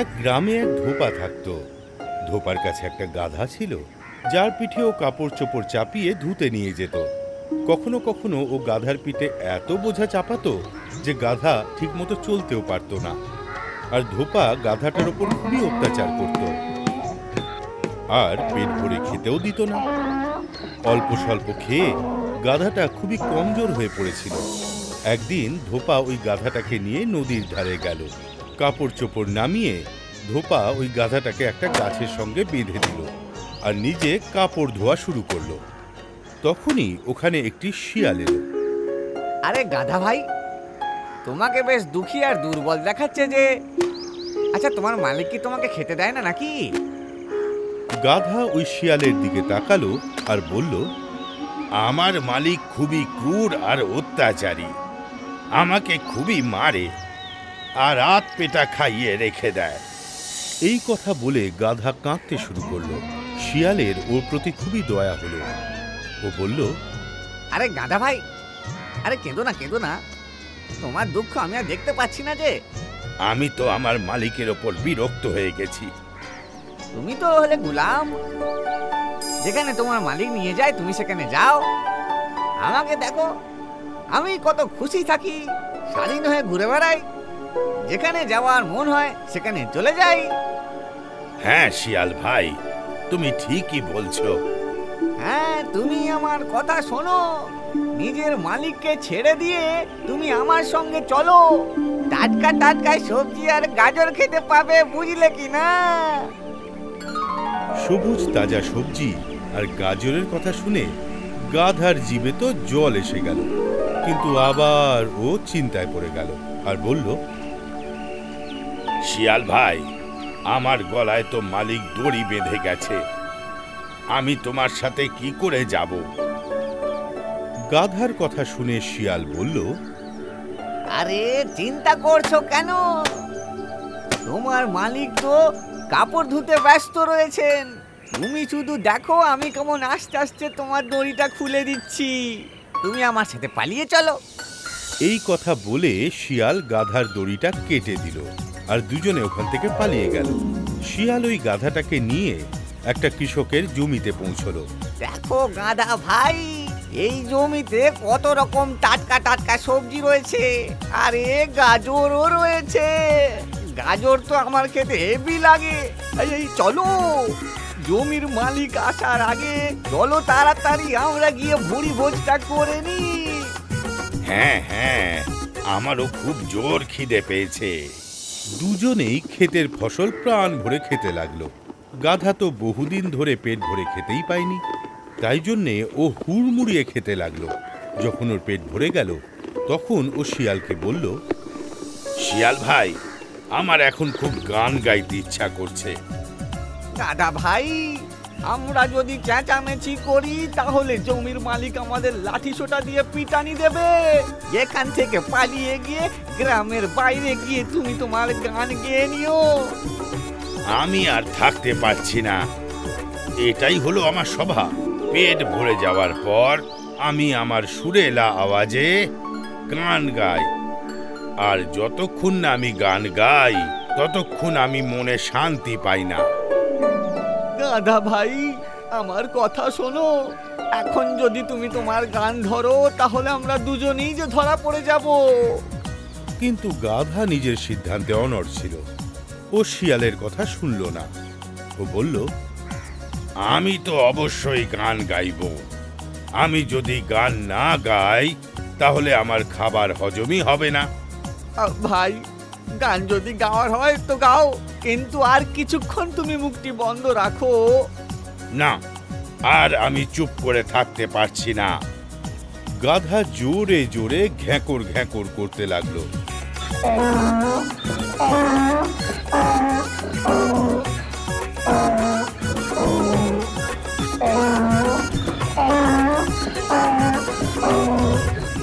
এক গ্রামে এক ধোপা থাকতো। ধোপার কাছে একটা গাধা ছিল, যার পিঠে ও কাপড় চোপড় চাপিয়ে ধুতে নিয়ে যেত। কখনো কখনো ও গাধার পিঠে এত বোঝা চাপাতো যে গাধা ঠিকমতো চলতেও পারতো না। আর ধোপা গাধাটার ওপর খুবই অত্যাচার করত। আর পেট ভরে খেতেও দিত না। অল্প স্বল্প খেয়ে গাধাটা খুবই কমজোর হয়ে পড়েছিল। একদিন ধোপা ওই গাধাটাকে নিয়ে নদীর ধারে গেল। কাপড় চোপড় নামিয়ে ধোপা ওই গাধাটাকে একটা গাছের সঙ্গে বেঁধে দিল আর নিজে কাপড় ধোয়া শুরু করল। তখনই ওখানে একটি শিয়াল এলো। আরে গাধা ভাই তোমাকে বেশ দুঃখী আর দুর্বল দেখাচ্ছে যে আচ্ছা তোমার মালিক কি তোমাকে খেতে দেয় না নাকি? গাধা ওই শিয়ালের দিকে তাকালো আর বলল আমার মালিক খুবই ক্রূর আর অত্যাচারী। আমাকে খুবই মারে। আর রাত পেটা খাইয়ে রেখে দেয়। এই কথা বলে গাধা কাঁদতে শুরু করল। শিয়ালের ওর প্রতি খুবই দয়া হলো। ও বলল আরে গাধা ভাই আরে কেঁদো না কেঁদো না। তোমার দুঃখ আমি আর দেখতে পাচ্ছি না যে। আমি তো আমার মালিকের ওপর বিরক্ত হয়ে গেছি। তুমি তো হলে গুলাম। যেখানে তোমার মালিক নিয়ে যায় তুমি সেখানে যাও। আমাকে দেখো আমি কত খুশি থাকি স্বাধীন হয়ে ঘুরে বেড়াই। যেখানে যাওয়ার মন হয় সেখানে চলে যাই। হ্যাঁ শিয়াল ভাই তুমি ঠিকই বলছো। হ্যাঁ তুমি আমার কথা শোনো। নিজের মালিককে ছেড়ে দিয়ে তুমি আমার সঙ্গে চলো। টাটকা টাটকা সবজি আর গাজর খেতে পাবে বুঝলে কি না? সবুজ তাজা সবজি আর গাজরের কথা শুনে গাধার জিভে তো জল এসে গেল। কিন্তু আবার ও চিন্তায় পড়ে গেল আর বলল শিয়াল ভাই আমার গলায় তো মালিক দড়ি বেঁধে গেছে। আমি তোমার সাথে কি করে যাব? গাধার কথা শুনে শিয়াল বলল আরে চিন্তা করছ কেন? তোমার মালিক তো কাপড় ধুতে ব্যস্ত রয়েছেন। তুমি শুধু দেখো আমি কেমন আস্তে আস্তে তোমার দড়িটা খুলে দিচ্ছি। তুমি আমার সাথে পালিয়ে চলো। এই কথা বলে শিয়াল গাধার দড়িটা কেটে দিল। আর দুজনে ওখান থেকে পালিয়ে গেল। শিয়াল ওই গাধাটাকে নিয়ে একটা কৃষকের জমিতে পৌঁছলো। দেখো গাধা ভাই এই জমিতে কত রকম টাটকা টাটকা সবজি রয়েছে আরে গাজরও রয়েছে। গাজর তো আমার খেতে হেভি লাগে। এই, এই চলো। জমির মালিক আসার আগে চলো তাড়াতাড়ি আমরা গিয়ে ভুড়ি ভোজটা করে নি হ্যাঁ হ্যাঁ আমারও খুব জোর খিদে পেয়েছে। দুজনেই ক্ষেতের ফসল প্রাণ ভরে খেতে লাগল। গাধা তো বহুদিন ধরে পেট ভরে খেতেই পায়নি। তাই জন্যে ও হুড়মুড়িয়ে খেতে লাগল। যখন ওর পেট ভরে গেল, তখন ও শিয়ালকে বলল, শিয়াল ভাই, আমার এখন খুব গান গাইতে ইচ্ছা করছে। দাদা ভাই আমরা যদি চেঁচামেচি করি, তাহলে জমির মালিক আমাদের লাঠি সোটা দিয়ে পিটানি দেবে। এখান থেকে পালিয়ে গিয়ে গ্রামের বাইরে গিয়ে তুমি তোমার গান গেয়ে নিও। আমি আর থাকতে পারছি না। এটাই হলো আমার স্বভাব পেট ভরে যাওয়ার পর আমি আমার সুরেলা আওয়াজে গান গাই। আর যতক্ষণ না আমি গান গাই, ততক্ষণ আমি মনে শান্তি পাই না। দাদা ভাই আমার কথা শোনো। এখন যদি তুমি তোমার গান ধরো তাহলে আমরা দুজনেই যে ধরা পড়ে যাব। কিন্তু গাধা নিজের সিদ্ধান্তে অনড় ছিল। ও শিয়ালের কথা শুনল না। ও বলল আমি তো অবশ্যই গান গাইব। আমি যদি গান না গাই তাহলে আমার খাবার হজমই হবে না। ভাই গান যদি গাওয়ার হয় তো গাও, কিন্তু আর কিছুক্ষণ তুমি মুখটি বন্ধ রাখো। না, আর আমি চুপ করে থাকতে পারছি না। গাধা জোরে জোরে ঘ্যাঁকর ঘ্যাঁকর করতে লাগল।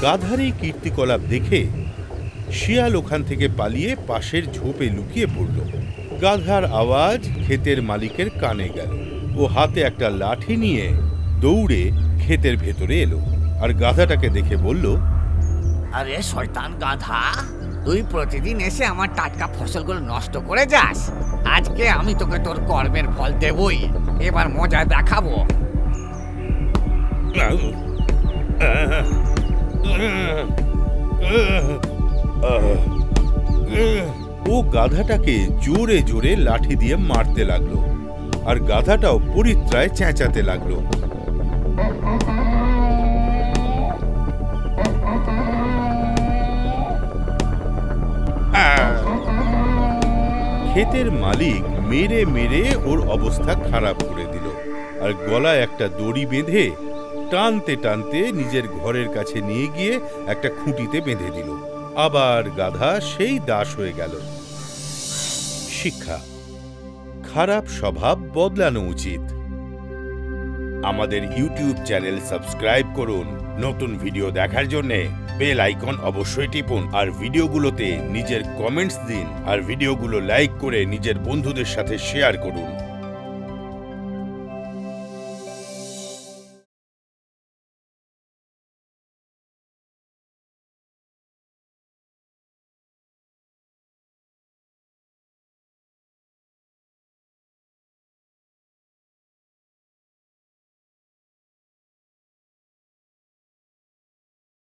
গাধার কীর্তিকলাপ দেখে শিয়াল ওখান থেকে পালিয়ে পাশের ঝোপে লুকিয়ে পড়ল। গাধার আওয়াজ ক্ষেতের মালিকের কানে গেল ও হাতে একটা লাঠি নিয়ে দৌড়ে ক্ষেতের ভেতরে এলো আর গাধাটাকে দেখে বলল আরে শয়তান গাধা তুই প্রতিদিন এসে আমার টাটকা ফসলগুলো নষ্ট করে যাস। আজকে আমি তোকে তোর কর্মের ফল দেবই। এবার মজা দেখাবো। ও গাধাটাকে জোরে জোরে লাঠি দিয়ে মারতে লাগল, আর গাধাটাও পরিত্রায় চেঁচাতে লাগল। ক্ষেতের মালিক মেরে মেরে ওর অবস্থা খারাপ করে দিল, আর গলায় একটা দড়ি বেঁধে টানতে টানতে নিজের ঘরের কাছে নিয়ে গিয়ে একটা খুঁটিতে বেঁধে দিল। আবার গাধা সেই দাস হয়ে গেল। শিক্ষা, খারাপ স্বভাব বদলানো উচিত। আমাদের ইউটিউব চ্যানেল সাবস্ক্রাইব করুন। নতুন ভিডিও দেখার জন্য বেল আইকন অবশ্যই টিপুন আর ভিডিওগুলোতে নিজের কমেন্টস দিন। আর ভিডিওগুলো লাইক করে নিজের বন্ধুদের সাথে শেয়ার করুন।